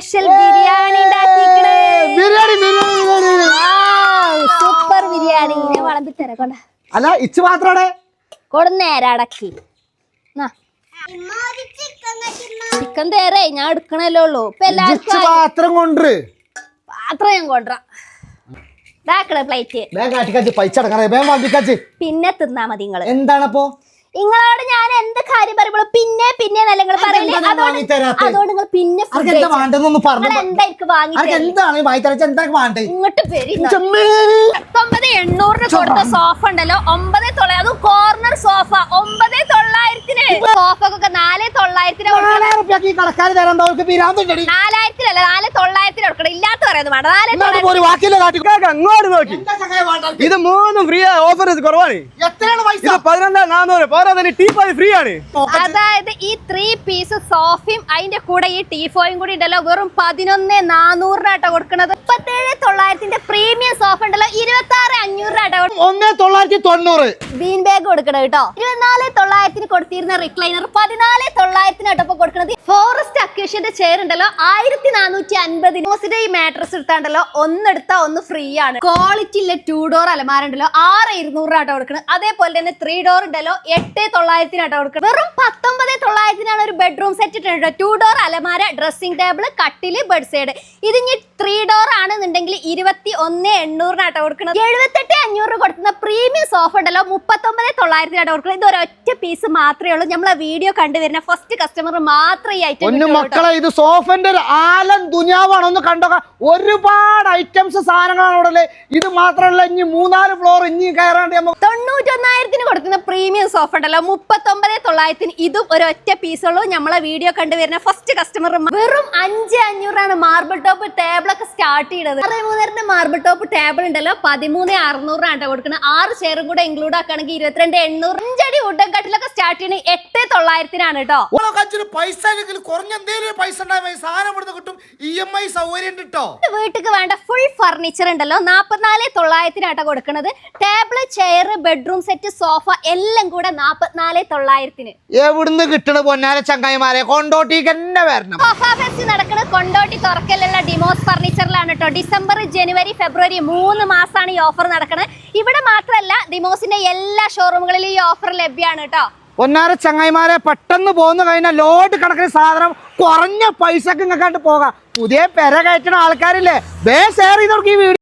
Special biryani super biryani. ഞാൻ വളമ്പി തരാം കൊണ്ട. അല്ല ഇച്ച് മാത്രമാണ് കൊടുന്നേരം അടക്കി ചിക്കൻ തേരേ ഞാൻ എടുക്കണല്ലോ ഉള്ളൂ. ഇപ്പൊ എല്ലാവർക്കും. പാത്രം കൊണ്ട് പാത്രം ഞാൻ കൊണ്ടുവരാം പ്ലേറ്റ് പൈസ പിന്നെ തിന്നാ മതി നിങ്ങൾ എന്താണപ്പോ? നിങ്ങളോട് ഞാൻ കാര്യം പറയുമ്പോൾ പിന്നെ പിന്നെ നല്ല നിങ്ങൾ പറയുന്നത് അതുകൊണ്ട് നിങ്ങൾ പിന്നെ. എണ്ണൂറിന് കൊടുത്ത സോഫ ഉണ്ടല്ലോ. ഒമ്പത് തൊള്ളായിരം അതും കോർണർ സോഫ ഒമ്പത് തൊള്ളായിരത്തിന്. സോഫക്കൊക്കെ നാല് തൊള്ളായിരത്തിന് നാലായിരത്തിനല്ല നാല് തൊള്ളായിരത്തിന് കാക്ക അങ്ങോട്ട് നോക്കി? ഇത് മൂന്നും ഫ്രീ ഓഫർ കുറവാണ്. ഇത് പതിനൊന്നാം നാന്നൂറ്. പോരാ തന്നെ ടീ ഫ്രീ ആണ്. അതായത് ഈ ത്രീ പീസ് സോഫയും അതിന്റെ കൂടെ ഈ ടീഫോയും കൂടി ഉണ്ടല്ലോ. വെറും പതിനൊന്ന് നാനൂറിനാട്ടോ കൊടുക്കുന്നത് മുപ്പത്തേഴ് തൊള്ളായിരത്തിന്റെ പ്രീമിയം സോഫ ഉണ്ടല്ലോ ഇരുപത്തി ആറ് അഞ്ഞൂറിനാട്ടോ ഒന്നേ തൊള്ളായിരത്തി ബാഗ് കേട്ടോ. ഫോറസ്റ്റ് ചെയർ ഉണ്ടല്ലോ. ഈ ഒന്നെടുത്താ ഒന്ന് ഫ്രീ ആണ്. ക്വാളിറ്റി ഡോർ അലമാര ഉണ്ടല്ലോ അതേപോലെ തന്നെ ഡോർ ഒരു ബെഡ്റൂം സെറ്റ് ഇട്ടുണ്ട് ടൂ ഡോർ അലമാര ഡ്രസ്സിംഗ് ടേബിൾ കട്ടിൽ ബെഡ്സൈഡ് ഇത് ഇനി ത്രീ ഡോർ ആണെന്നുണ്ടെങ്കിൽ ഇരുപത്തി ഒന്ന് എണ്ണൂറിനാട്ടോ കൊടുക്കുന്നത് എഴുപത്തെട്ട് അഞ്ഞൂറ് കൊടുക്കുന്ന പ്രീമിയം സോഫ ഉണ്ടല്ലോ. മുപ്പത്തൊമ്പത് തൊള്ളായിരത്തിനാട്ടോ കൊടുക്കുന്നത് ഇത് ഒരൊറ്റ പീസ് മാത്രമേ ഉള്ളൂ. നമ്മളെ വീഡിയോ കണ്ടുവരുന്ന ഫസ്റ്റ് കസ്റ്റമർ മാത്രമേ ഈ ഐറ്റം മക്കളെ ഇത് സോഫന്റെ ഒരു ആലൻ ദുനിയാവാണ്. ഒന്ന് കണ്ടോ ഒരുപാട് ഐറ്റംസ് സാധനങ്ങളാണ് അവിടെ. ഇത് മാത്രമല്ല ഇനി മൂന്നാൽ ഫ്ലോർ ഇനി കയറാണ്ട് തൊണ്ണൂറ്റൊന്നായിരത്തിന് കൊടുക്കുന്ന പ്രീമിയം സോഫ ഉണ്ടല്ലോ. മുപ്പത്തൊമ്പത് തൊള്ളായിരത്തിന് ഇതും ഒരൊറ്റ പീസുള്ളൂ നമ്മളെ വീഡിയോ കണ്ടുവരുന്ന ഫസ്റ്റ് കസ്റ്റമർ വെറും അഞ്ച് അഞ്ഞൂറാണ്. മാർബിൾ ടോപ്പ് ടേബിൾ ഒക്കെ സ്റ്റാർട്ട് ചെയ്തത് അറുപത് മൂന്നരന്റെ മാർബിൾ ടോപ്പ് ടേബിൾ ഉണ്ടല്ലോ. പതിമൂന്ന് അറുന്നൂറാണ് കേട്ടോ കൊടുക്കുന്നത് ആറ് ചെയറും കൂടെ ഇൻക്ലൂഡ് ആക്കുകയാണെങ്കിൽ ഇരുപത്തിരണ്ട് എണ്ണൂറ്. അഞ്ചടി വുഡൻ കട്ടിലൊക്കെ സ്റ്റാർട്ട് ചെയ്യണേ എട്ട് തൊള്ളായിരത്തിനാണ് കേട്ടോ. കച്ചിന് പൈസ അല്ലെങ്കിൽ കുറഞ്ഞ എന്തെങ്കിലും പൈസ ഉണ്ടായ സാധനം ഇവിടുന്ന് കിട്ടും. ഇ എം ഐ സൗകര്യം ഉണ്ട് കേട്ടോ വീട്ടിക്ക് വേണ്ട ഫുൾ ഫർണിച്ചർ ഉണ്ടല്ലോ. നാൽപ്പത്തിനാല് തൊള്ളായിരത്തിനാട്ടോ കൊടുക്കുന്നത് table chair bedroom set sofa എല്ലാം കൂടെ നാൽപ്പത്തിനാല് തൊള്ളായിരത്തിന്. എവിടുന്ന് കിട്ടണ പൊന്നാല ചങ്ങായിമാരെ? കൊണ്ടോട്ടിക്ക് തന്നെ വരണം. സോഫ ഫെസ്റ്റ് നടക്കുന്നത് കൊണ്ടോട്ടി തുറക്കലുള്ള ഡിമോസ് ഫർണിച്ചറിലാണ് കേട്ടോ ഡിസംബർ ജനുവരി ഫെബ്രുവരി മൂന്ന് മാസമാണ് ഈ ഓഫർ നടക്കുന്നത് ഇവിടെ മാത്രമല്ല ഡിമോസിന്റെ എല്ലാ ഷോറൂമുകളിലും ഈ ഓഫർ ലഭ്യമാണ് കേട്ടോ പൊന്നാര ചങ്ങായിമാരെ പെട്ടെന്ന് പോന്നു കഴിഞ്ഞാൽ ലോഡ് കണക്കിന് സാധനം കുറഞ്ഞ പൈസക്ക് ഇങ്ങക്കാണ്ട് പോകാം. പുതിയ പെര കയറ്റുന്ന ആൾക്കാരില്ലേ? ബേ ഷെയർ ചെയ്തവർക്ക് ഈ വീഡിയോ